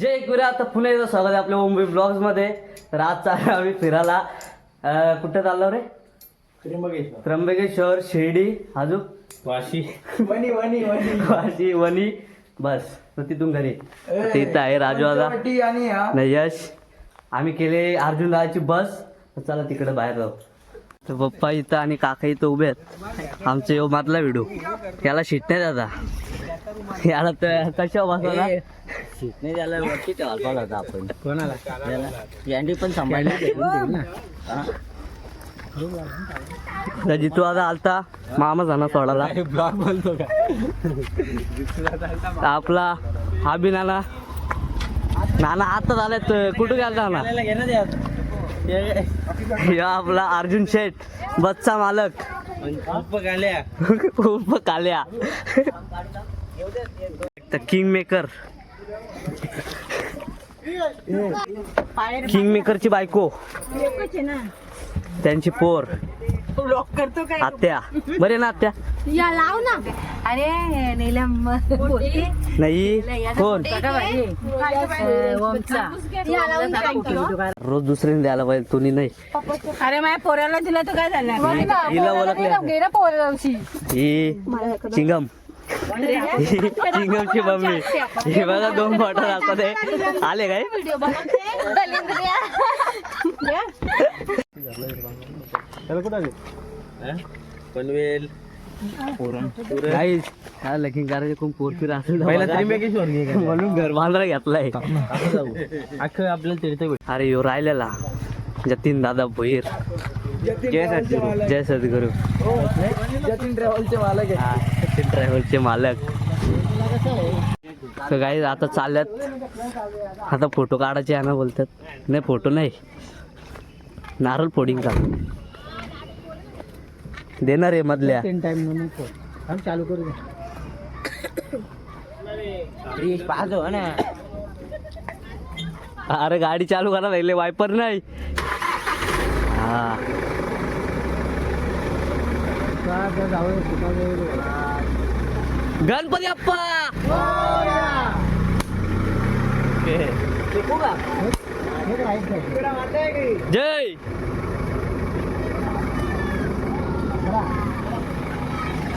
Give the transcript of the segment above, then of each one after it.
जय गुरु. आता पुन्हा एकदा स्वागत आहे आपल्या मुंबई ब्लॉग्समध्ये. तर आज चाललो आम्ही फिरायला. अं, कुठे चाललो रे? त्र्यंबकेश्वर. शिर्डी अजून वाशी. वनी वनी वनी वाशी वणी. बस. तर तिथून घरी. तर इथं आहे राजू दादा पंचवटी आणि हा. नाही यश. आम्ही केले अर्जुन दादाची बस. तर चला तिकडे बाहेर जाऊ. तर पप्पा इथं आणि काका इथं उभे आहेत. आमचा यो मधला व्हिडिओ. याला शिट नाही दादा. याला तर कशा बसवला? नाही त्याला वरती ठेवायला होता आपण. कोणाला? यांनी पण सांभाळली. तर जितू आता आलता? मामा जाणार सोडाला ब्लॉग बोलतो का? तर आपला हा बी नाना. नाना आता झाल्यात कुठं गेलता नाना? आपला अर्जुन शेठ बसचा मालक. उर्फ काल्या तर किंग मेकर किंग मेकरची बायको. त्यांची पोर. आत्या. बरे ना आत्या? या लाव ना. अरे नीलम बोलते. नाही कोण? काय? रोज दुसऱ्याने द्यायला पाहिजे तुम्ही नाही. अरे माझ्या पोऱ्याला दिलं तर काय झालं? हिला ओळखले. गेला पोऱ्याशी ही चिंगम. चिंगमची मम्मी. हे बघा दोन बॉटल दाखवत आहे आले काय? त्याला कुठं आले? पनवेल. करायचे खूप असेल? म्हणून घर बांधला घेतलाय. अख्खं आपल्याला भेट अरे यो राहिलेला. जतीन दादा भोईर. जय सद्गुरू. जय सद्गुरू. जतीन ट्रॅव्हलचे मालक आहे. ड्रायव्हरचे मालक. तर काही आता चालल्यात. आता फोटो काढायचे आहे ना बोलतात. नाही फोटो नाही. नारळ फोडिंग का? देणार आहे मधल्या. चालू करू पाहतो हो ना. अरे गाडी चालू करा राहिले वायपर नाही. हा. गणपती अप्पा! जय!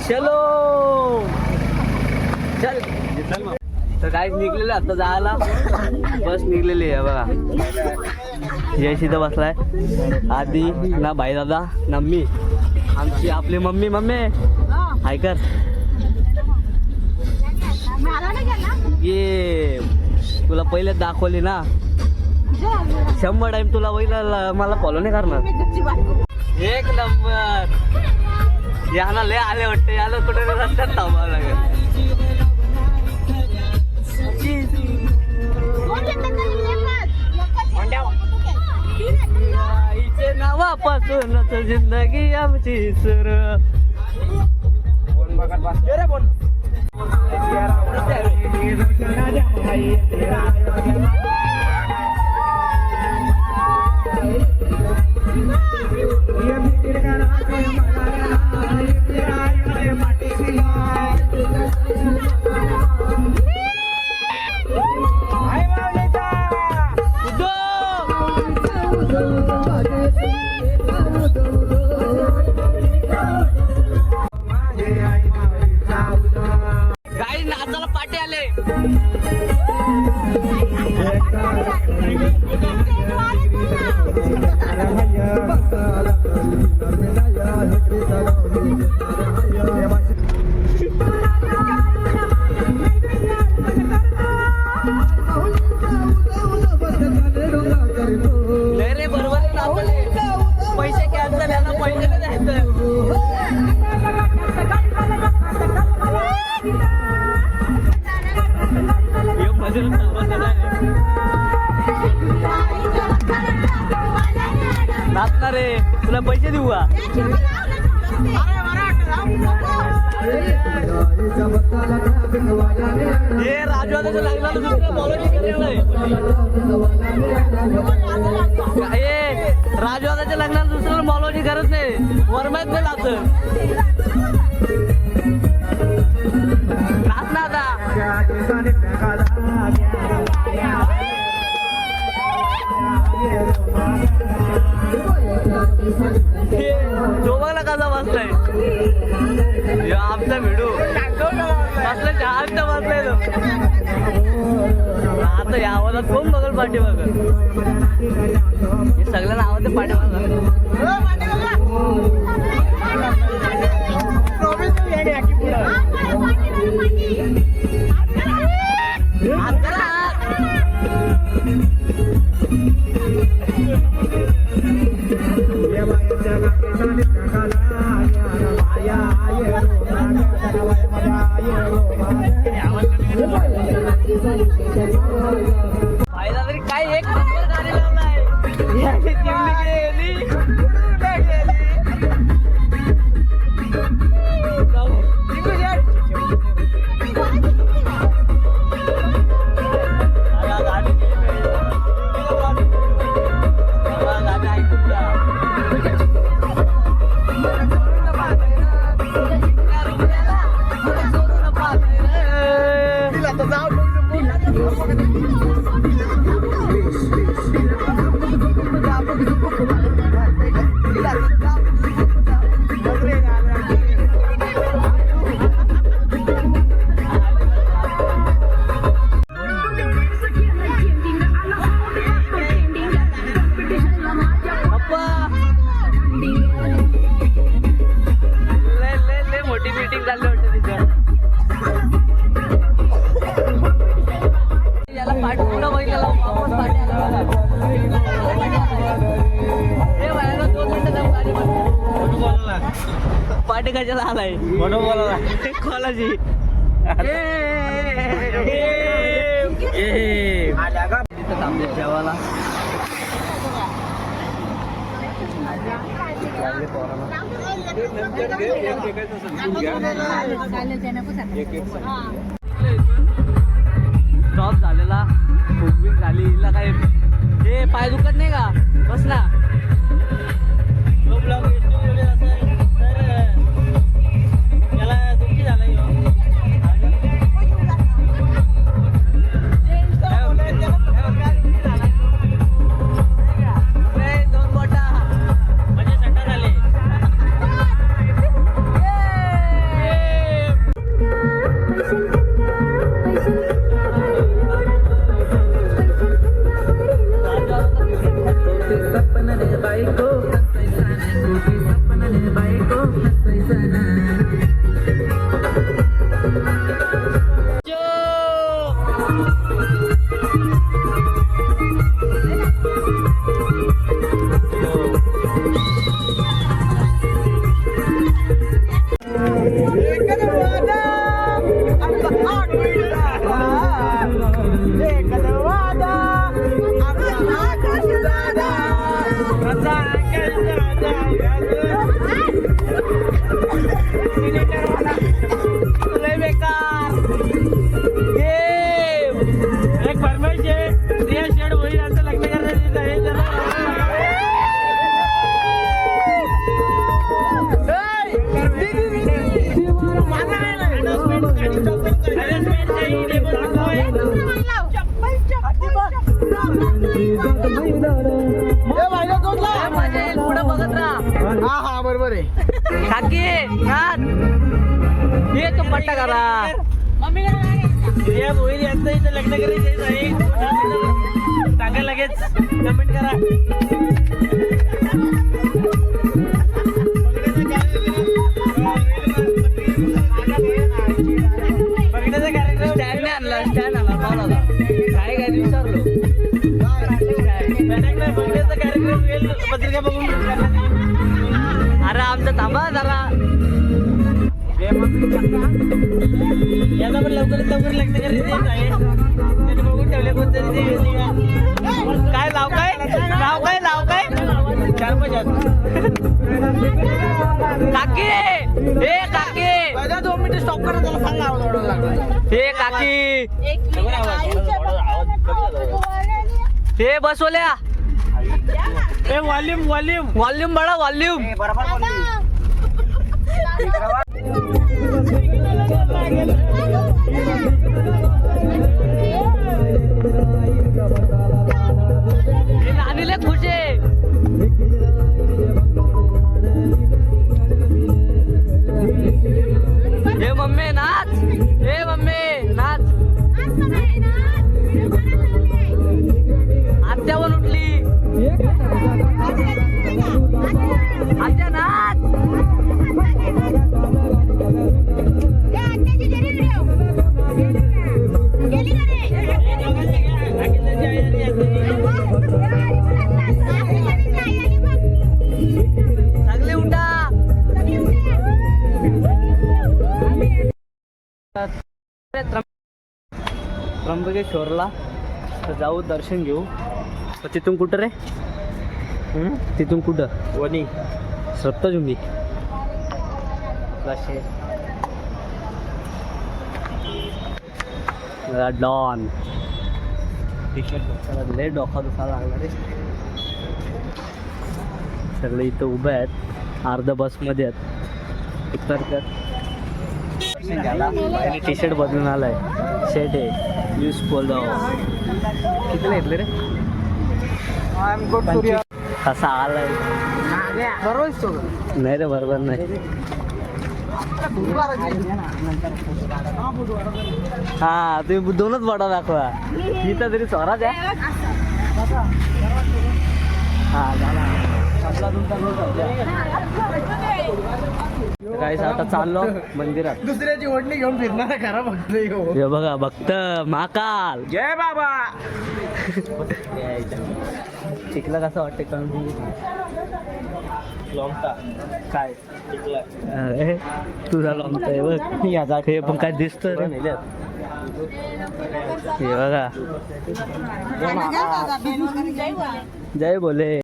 चलो! चल. तर काय निघलेलं आता जायला. बस निघलेली आहे बघा. जय तिथं बसलाय. आधी ना भाई दादा ना मी. आमची आपली मम्मी मम्मी. ऐकर ये तुला पहिले दाखवली ना. शंभर टाइम तुला पहिला मला फॉलो नाही करणार. एक नंबर. याला लय आले वाटते याला कुठे रस्त्यात थांबावं लागेल. नावापासूनच जिंदगी आमची सुर. गाडी राजवादाच्या लग्नाला दुसऱ्याला मॉलॉजी गरज नाही. वरमात नाही नाच ना जोबाला कसा बसलाय? आमचा भिडू. बसलाय शांत बसलाय तो. बघा कोण बघल पाठीमाग. हे सगळ्यांना आवडतं आहे पाठी कशाला आलाय? कोणाची तिथं थांबले जेवायला. स्टॉप झालेला. बुकिंग झाली. हिला काय हे पाय दुखत नाही का? बस लय बेकार. गेम एक फरमाईश आहे रिया शेड होईल असं लग्न करण्यात आहे पुढं बघत राहा. हा हा बरोबर आहे. ये तो पट्टा करा। या होईल यांचं इथं लग्न करायचं आहे सांगा लगेच कमेंट करा। बघण्याचा कार्यक्रम स्टँड नाही आणला स्टँड पावला काय काय विचारलो बघण्याचा कार्यक्रम पत्रिका बघून अरे आमचं थांबा जरा। पण लवकरात लवकर लग्न करायचं आहे त्याने बघून कोणतरी? काय लाव काय? लाव काय लाव काय? चार पाच. काकी! हे काकी! दोन मिनिटं स्टॉप करा त्याला सांगा आवाज वाढवायला लागला हे काकी हे बसवल्या. ए वॉल्यूम वॉल्यूम. वॉल्यूम बडा वॉल्यूम. हे जाऊ दर्शन घेऊ. तिथून कुठं रे? तिथून कुठं? वणी. सप्तशृंगी. डॉन लय डोका दुखायला लागला रे. सगळे इथं उभे आहेत. अर्ध बसमध्ये आहेत. उतरतात टी शर्ट बदलून आलाय. शर्ट आहे. यूज पोलो कितीला घेतले रे? आय एम गुड सूर्या कसा आलाय बरोबर तो. नाही रे बरोबर नाही. हा तुम्ही दोनच बडा दाखवा. मी तर तरी स्वराज आहे. हा झाला. आपला तुमचा काही आता चाललो मंदिरात. दुसऱ्याची ओढणी घेऊन फिरणारा खरा फक्त ह्यो. हे. बघा भक्त महाकाल. जय बाबा. शिकलं कसं वाटतं का लोंगता काय? अरे, तुझा लॉंगताय बघ. याचा हे पण काय दिसत रे. हे बघा. जय बोले.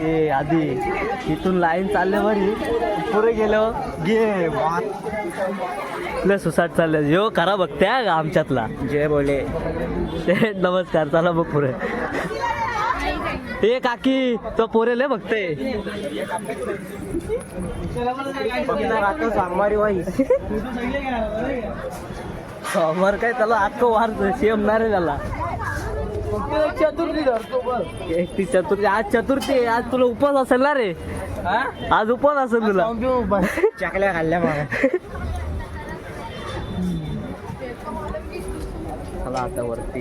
ए आधी इथून लाईन चालले बरी पुढे गेलो. गे लय सुसाट चालले यो खरा बघते हा का आमच्यातला. जय बोले. ते नमस्कार चला बघ पुढे. ए काकी तो पोरे लय बघते. वाई समोर काय त्याला अख्खं वार शेमणार आहे त्याला. चतुर्थी धरतो बघ एकटी चतुर्थी आज चतुर्थी आज तुला उपवास असेल ना रे आज उपवास असेल तुला. चकल्या खाल्ल्या मला आता वरती.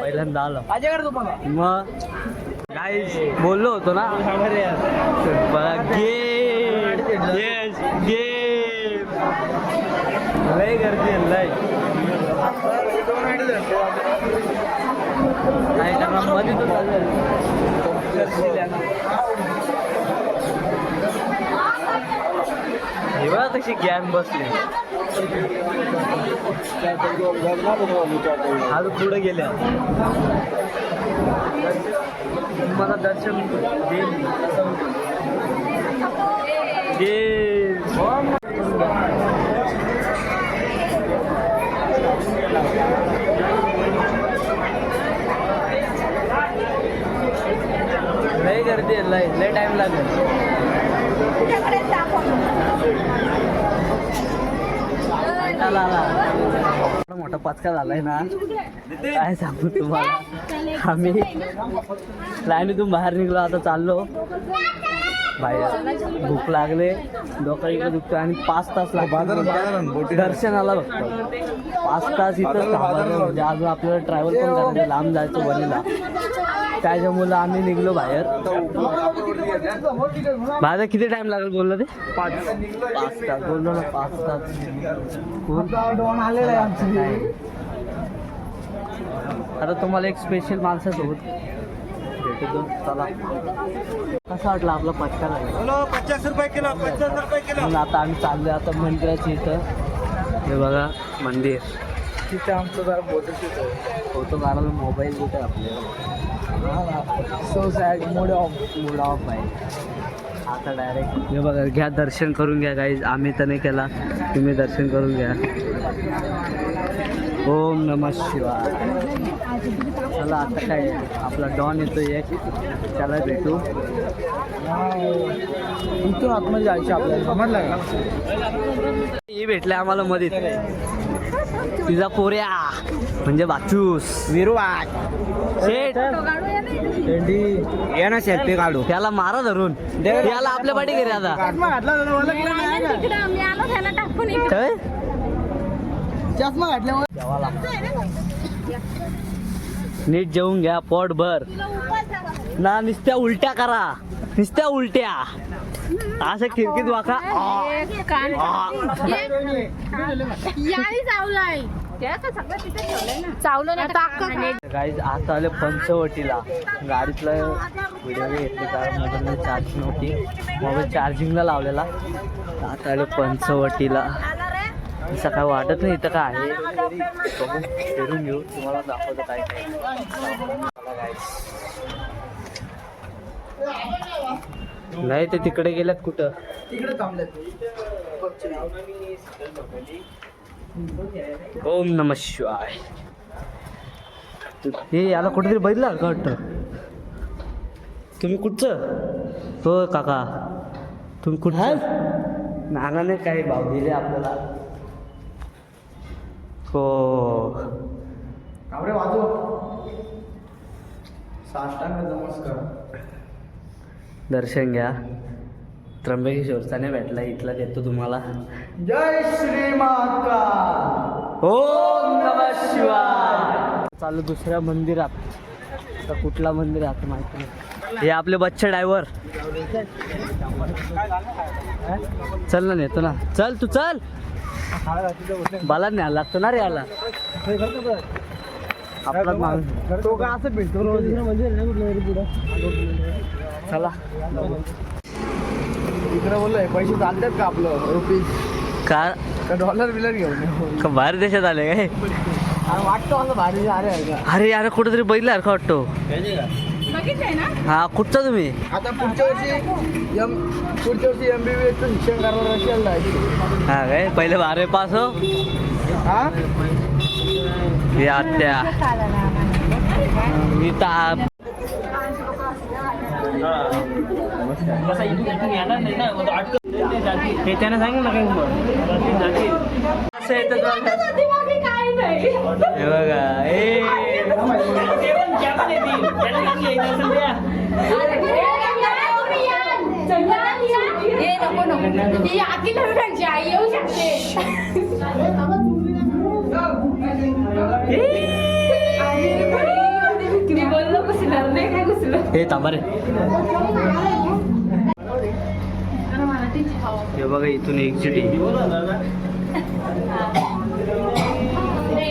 पहिल्यांदा आलं. मग? काय बोललो होतो ना? बघा गेम लय गर्दी लय. नाही त्यांना मध्ये तो चाललंय. गर्दी आहे ना. बसली आज पुढे गेल्या मला दर्शन देईल देईल लय गर्दी आहे लय लय टाइम लागेल आला, आला. एवढा मोठा पचका झालाय ना. काय सांगू तुम्हाला? आम्ही लाईनीतून बाहेर निघलो आता चाललो. बाहेर. भूक लागले डोकं इकडे दुखतो आणि पाच तास लागले दर्शनाला बघतो पाच तास इथं म्हणजे अजून आपल्याला ट्रॅव्हल पण करायचं लांब जायचं वणीला त्याच्यामुळं आम्ही निघलो बाहेर. बाहेर किती टाइम लागेल बोललं ते? पाच पाच तास. बोललो ना पाच तास. आलेला आहे आमची आता तुम्हाला एक स्पेशल माणसासोबत भेटतो चला. कसा वाटला आपला पटका लागला पचास रुपये किलो पचास रुपये किलो. आता आम्ही चाललोय आता मंदिराच्या इथं. हे बघा मंदिर. तिथे आमचं जरा आहे. फोटो काढायला मोबाईल कुठे आपल्याला so sad mode off mood off आहे. आता डायरेक्ट हे बघा घ्या दर्शन करून घ्या काही आम्ही तर नाही केला. तुम्ही दर्शन करून घ्या. ओम नम शिवाय. चला आता काय आपला डॉन येतो एक. त्याला भेटू. इथून आतमध्ये जायचं आपल्याला. समजलं का? ही भेटले आम्हाला मध्ये तिचा पोऱ्या. म्हणजे बाचूस विरवाट शेठ. ये ना सेल्फी काढू. त्याला मारा धरून. याला आपल्या पाठी घरी आता. चष्मा घातला नीट जेवून घ्या पोट भर. ना नुसत्या उलट्या करा. नुसत्या उलट्या. असं खिडकीत वाका. गाईज आता आले पंचवटीला. गाडीतला व्हिडिओ घेतले कारण मोबाईल चार्ज नव्हती. मोबाईल चार्जिंगला लावलेला. आता आले पंचवटीला. असं काय वाटत नाही इथं काय आहे? फिरून घेऊ तुम्हाला दाखवतो काय काय. नाही ते तिकडे गेल्यात कुठं? तिकडे थांबलेत ओम नम शिवाय. हे याला कुठेतरी बघितलं का वाटतं? तुम्ही कुठचं? हो काका. तुम्ही कुठं नागाने काही भाव दिले आपल्याला. हो वाजव. साष्टांग नमस्कार. दर्शन घ्या. त्र्यंबकेश्वरचा नाही भेटला इथला देतो तुम्हाला. जय श्री महाकाल ओम नम शिवाय. चालू दुसऱ्या मंदिरात. आता कुठला मंदिर आहे आता माहिती नाही. हे आपले बच्चे ड्रायव्हर. चल ना नेतो ना. चल तू चल. बाला न्यायला लागतो ना रे याला आपला माणूस. तो का असं भेटतो चला. इकडे बोललोय पैसे चालतात का आपलं रुपीज? का? का डॉलर बिलर घेऊन? का बाहेर देशात आले काय? वाटतो असं भारी अरे अरे. यार कुठेतरी बघितलं का वाटतो. हा कुठचा तुम्ही? आता पुढच्या वर्षी एम पुढच्या वर्षी एम बी बी एसचं शिक्षण करणार असेल ना. हा काय? पहिले बारावी पास हो? हा? हे आत्या. मी तर हे त्यांना सांगितलं ना असं येतं. हे बघा ए नको नको ही आई येऊ शकते मी बोललो नाही काय घुसलं हे रे हे बघा इथून एक्झिट नाही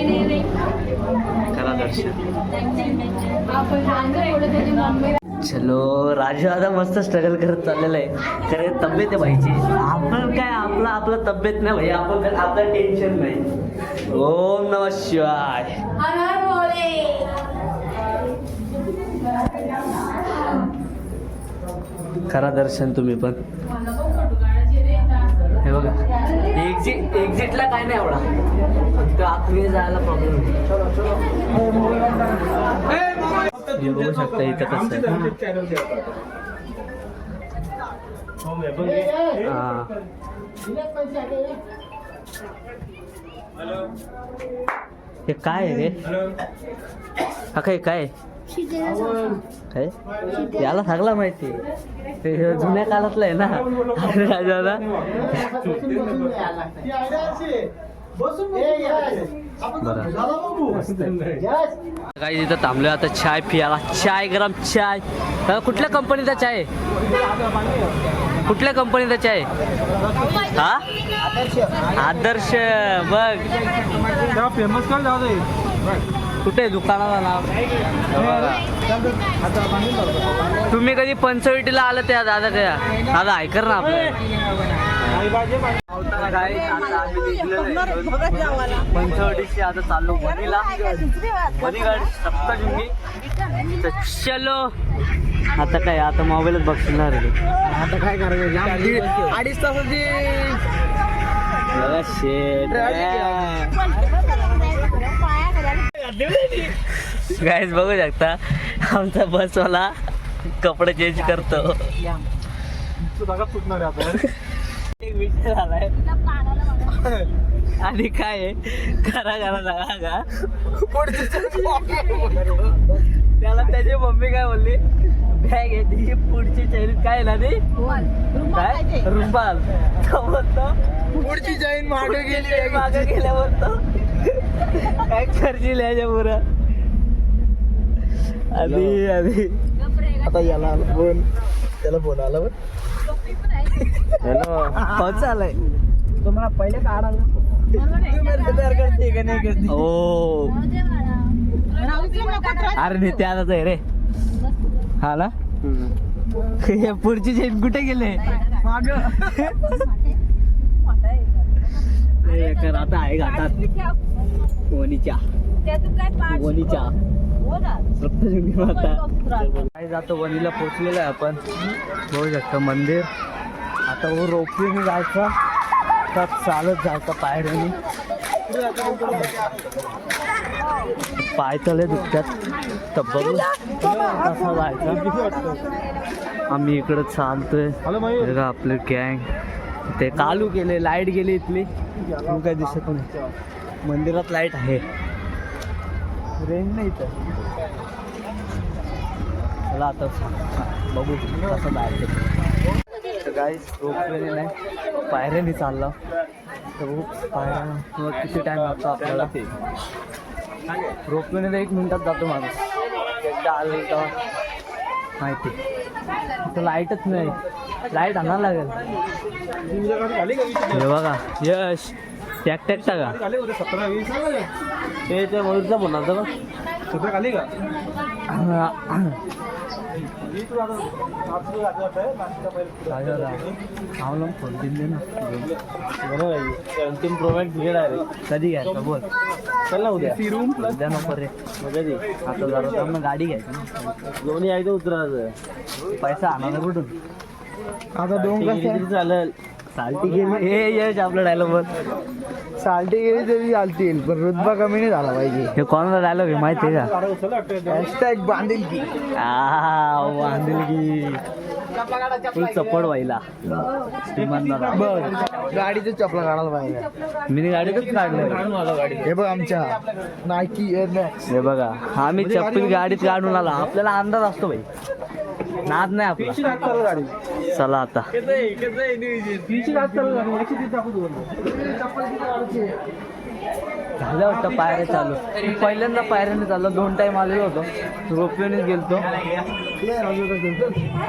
करा दर्शन चलो राजू आता मस्त स्ट्रगल करत चाललेला आहे कारण तब्येत आहे भाईची. आपण काय आपला आपला तब्येत नाही भाई. आपण काय आपलं टेन्शन नाही. ओम नम शिवाय. करा दर्शन तुम्ही पण. हे बघा. एक्झिट एक्झिटला काय नाही एवढा फक्त आतमध्ये जायला प्रॉब्लेम हे बघू शकता इथं कसं आहे. हा. हे काय आहे रे? हा काय काय? काय याला सगळं माहिती. ते जुन्या काळातलं आहे ना. राजाला. काही तिथं थांबलो आता चाय पियाला. चाय गरम चाय. कुठल्या कंपनीचा चाय? कुठल्या कंपनीचा चाय? आहे? हा? आदर्श. बघ. फेमस जाऊ कुठे दुकानाला नाव? तुम्ही कधी पंचवटीला आलं त्या दादा त्या दादा ऐकर ना आपलं. पंचवटीशी आता चाललो सप्तशृंगी. चलो. आता काय आता मोबाईलच रे आता काय करायचं? अडीच तासाची. गाईज बघू शकता आमचा बसवाला कपडे चेंज करतो. आणि काय आहे? करा करा नका का त्याला त्याची मम्मी काय बोलली? बॅग आहे ती पुढची चैन काय ना ती? काय? रुमाल. तो म्हणतो पुढची जैन मागे गेली मागे गेल्यावर तो काय खर्ची लिहायच्या पुरं? आधी आधी. आता याला आला फोन त्याला फोन आला हॅलो. पाऊस चालाय तुम्हाला पहिले काढायला तयार करते का नाही करते ओ अरे नाही ते आताच आहे रे. हा ना हे पुढची चेन कुठे गेले? आता आहे घाटात. वणीच्या. वणीच्या. सप्तशृंगी माता काय जातो वणीला पोचलेलो आहे आपण. बघू शकतो मंदिर. आता वो रोपवेने जायचं. का चालत जायचं पायऱ्याने. पाय तले दुखतात. तर बघू. कसा जायचा आम्ही इकडं चालतोय. हे बघा आपले गँग. ते कालू केले लाइट गेली इथली. काय दिसत नाही. मंदिरात लाइट आहे. रेंज नाही तर चला आता बघू कसं जायचं गाईस रोपवेने नाही. पायऱ्याने चालला. तर खूप पायऱ्या किती टाईम लागतो आपल्याला. रोपवेने तर एक मिनटात जातो माणूस. एकदा आलं तेव्हा. माहिती. तर लाईटच नाही. लाइट आणायला लागेल. हे बघा यश. टॅक टॅकटा का? ते त्या वरचा बनवतो का? खाली का? फोन दिले ना. अंतिम प्रोडक्ट घे डायरेक्ट कधी घ्यायचं? बोल. चल ना उद्या. रूम उद्या नको रे. कधी आता जरा जाऊन गाडी घ्यायची ना. दोन्ही आहे उतरायचं? पैसा आणा कुठून? आता दोन किती चालेल? चालती गेली हे यश आपला डायलॉग बोल साल्टी गेली तरी चालतील पण रुतबा कमी नाही झाला पाहिजे. हे कोणाला डायलॉग आहे माहिती आहे का? हॅशटॅग बांधील की आ, फुल चपड व्हायला श्रीमंताला. बघ गाडीचं चपला काढायला पाहिजे. मी गाडीतच काढलं? हे बघ आमच्या नायकी एअर मॅक्स हे बघा आम्ही चप्पल गाडीत काढून आला. आपल्याला अंदाज असतो भाई. नाद नाही आपला. गाडी. चला आता. झालं वाटतं पायऱ्या चालू. पहिल्यांदा पायऱ्याने चाललो. दोन टाइम आलेलो होतो. रोपवेनेच गेलतो.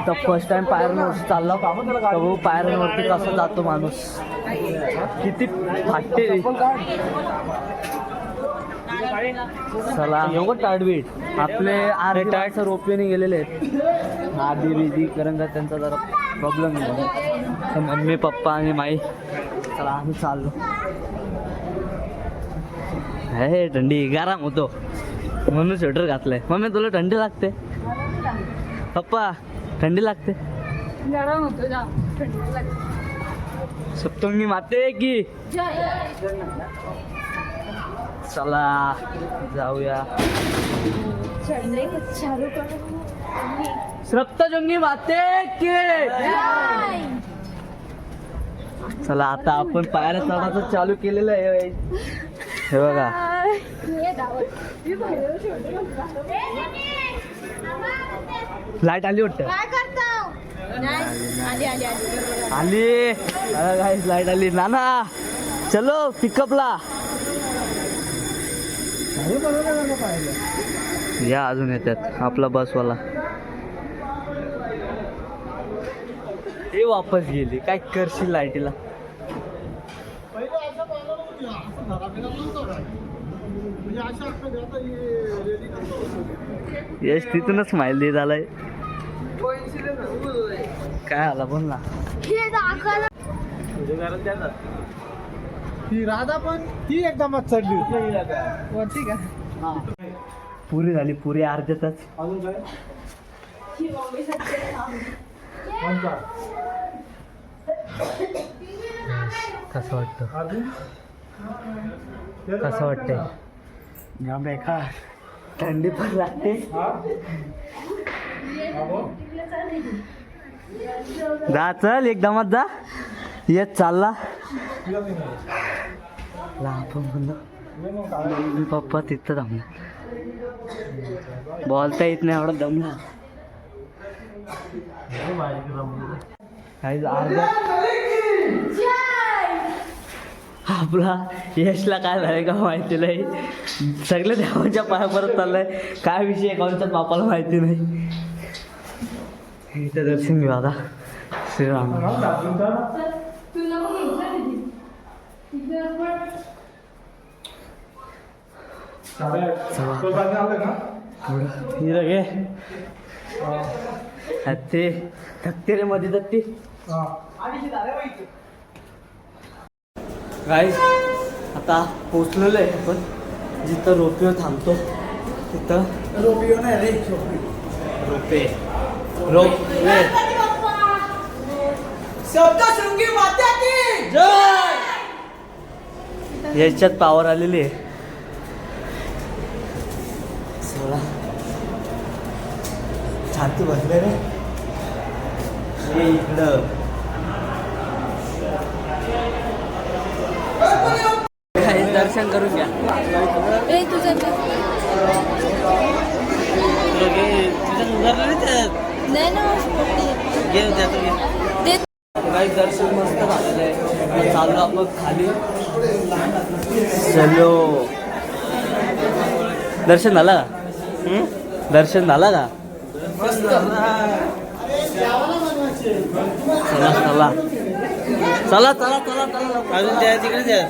तर फर्स्ट टाइम पायऱ्यांवरती चाललो. भाऊ पायऱ्यांवरती कसं जातो माणूस? किती फाटते. चला. एवढं टाडबीट आपले आरे टायटचं रोपवेने गेलेले आहेत. आधी बिधी कारण का त्यांचा जरा प्रॉब्लेम तर मम्मी पप्पा आणि माई. चला आम्ही चाललो. हे थंडी. गरम होतो. म्हणून स्वेटर घातलंय. मम्मी तुला थंडी लागते? पप्पा थंडी लागते? गरम होतो. सप्तमी माते की? चला जाऊया. सप्तजंगी माते की! जय चला आता आपण पायऱ्या चढायचं चालू केलेलं आहे हे बघा. लाइट आली वाटतं? काय करता? नाही आली आली आली. आली. गाईस लाइट आली. नाना चलो पिकअपला या अजून येतात आपला बसवाला ते वापस गेली. काय करशील लाईटीला? यश तिथूनच स्माइल देत आलाय काय आला बोल ना. हे ती राधा पण ती एकदमच चढली वरती का पुरी झाली पुरी अर्ध्यातच. अजून काय? कसं वाटतं? कसं वाटतंय? जाम बेकार थंडी पण लागते. जा चल एकदमच जा. येत चालला आपण म्हणलं पप्पा तिथं थांबला. बोलता येत नाही एवढा दमला. आपला यशला काय झालं का माहिती नाही. सगळे देवाच्या पाया परत चाललंय. काय विषय कोणत्याच बापाला माहिती नाही. इथं दर्शन घेऊ आता. श्रीराम. हिरं घे. हत्ती थकते रे मध्ये थकते गाईस आता पोचलेलो आहे आपण. जिथं रोपिओ थांबतो तिथं रोपिओ नाही रे रोपे. की याच्यात पावर आलेली आहे. चला छाती बसले रे. हे इकडं. दर्शन करून घ्या. काही दर्शन मस्त झालेलं आहे. चालू आपण खाली. चलो. दर्शन झालं का? दर्शन झालं का? चला चला चला चला चला. चला अजून त्या तिकडे द्या